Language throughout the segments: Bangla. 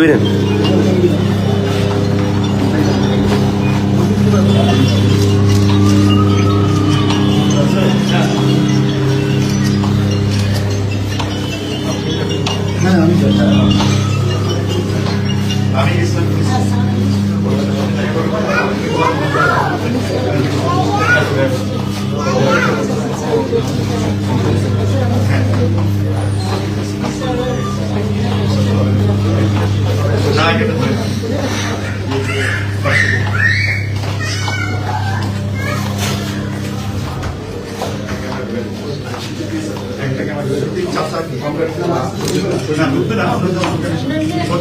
Buyurun. ওর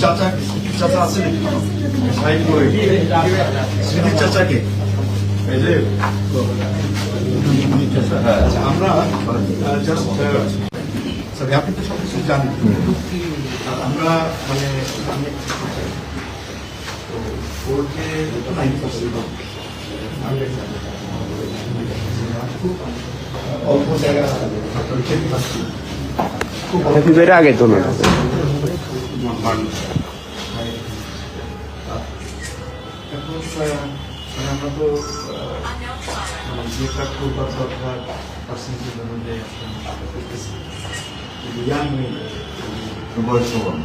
চাচা চাচা আছে স্মৃতির চাচাকে এই যে আমরা সব কিছু আমরা মানে খুব অল্প জায়গা হ্যাপি আগে তো না। আমরা তো যেটা খুব অথবা পার্সেন্টেজ অনুযায়ী করতেছি ইয়াং বয়স সমান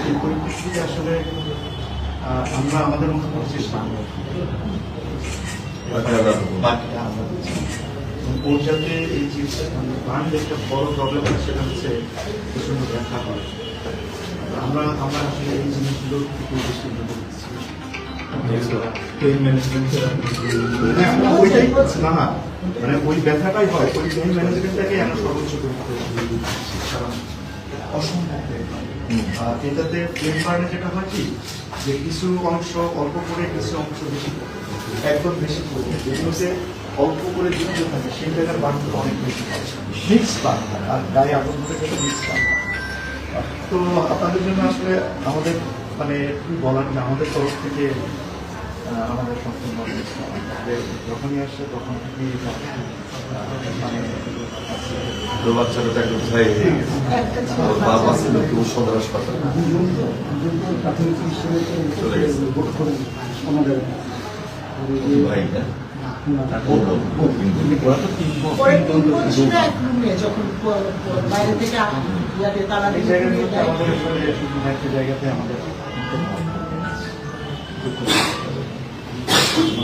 এই পরিপ্রেক্ষিতে আসলে আমরা আমাদের মতো করে চেষ্টা করব বাকিটা যাতে এই জিনিসটা ফান্ড একটা বড় প্রবলেম হয় সেটা হচ্ছে প্রচণ্ড ব্যাখ্যা হয়। আমরা আমরা আসলে এই জিনিসগুলো একটু বেশি হ্যাঁ ওইটাই না না। মানে ওই ব্যথাটাই হয় ওই পেইন ম্যানেজমেন্টটাকে আমরা সর্বোচ্চ গুরুত্ব কারণ অসম্ভব আর এটাতে পেন বার্নে যেটা হয় কি যে কিছু অংশ অল্প করে কিছু অংশ বেশি একদম বেশি করে। যেগুলোতে অল্প করে দিতে থাকে সেই জায়গার বার্নটা অনেক বেশি হয়। মিক্স বার্ন আর গায়ে আগুন ধরে গেলে মিক্স বার্ন তো আপনাদের জন্য আসলে আমাদের মানে কি বলার যে আমাদের তরফ থেকে আমাদের সম্পূর্ণ যখনই আসে তখন থেকেই মানে বাচ্চাটা তো একদম ছাই হয়ে গেছে। ওর বাবা ছিল কেউ সদর হাসপাতাল। চলে গেছে। ভাই না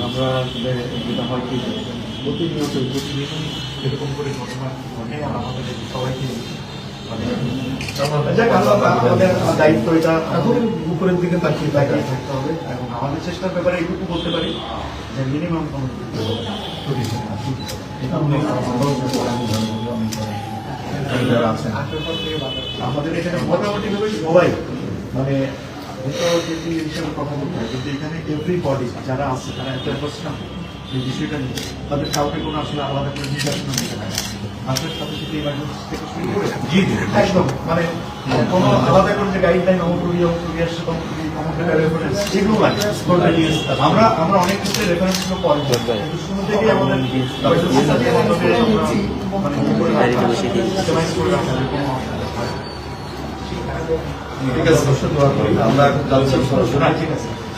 আমরা যেটা হয় কি প্রতিনিয়ত এরকম করে ঘটনা ঘটে আর আমাদের সবাইকে দায়িত্ব এটা। উপরের দিকে থাকতে হবে। এবং আমাদের চেষ্টার ব্যাপারে এইটুকু বলতে পারি মিনিমাম আমাদের এখানে মোটামুটি সবাই মানে এভরি বডি যারা আছে, তারা এত অবস্থান, এই বিষয়টা নিয়ে, তাদের কাউকে কোনো আসলে আলাদা করে নির্দেশনা দিতে হয় না। জি একদম মানে কোনো আলাদা করে যে গাইডলাইন রেফারেন্স এগুলো লাগে আমরা আমরা অনেক ক্ষেত্রে রেফারেন্সগুলো পরে কিন্তু শুরু থেকে আমাদের মানে। ঠিক আছে আমরা সরাসরি ঠিক আছে।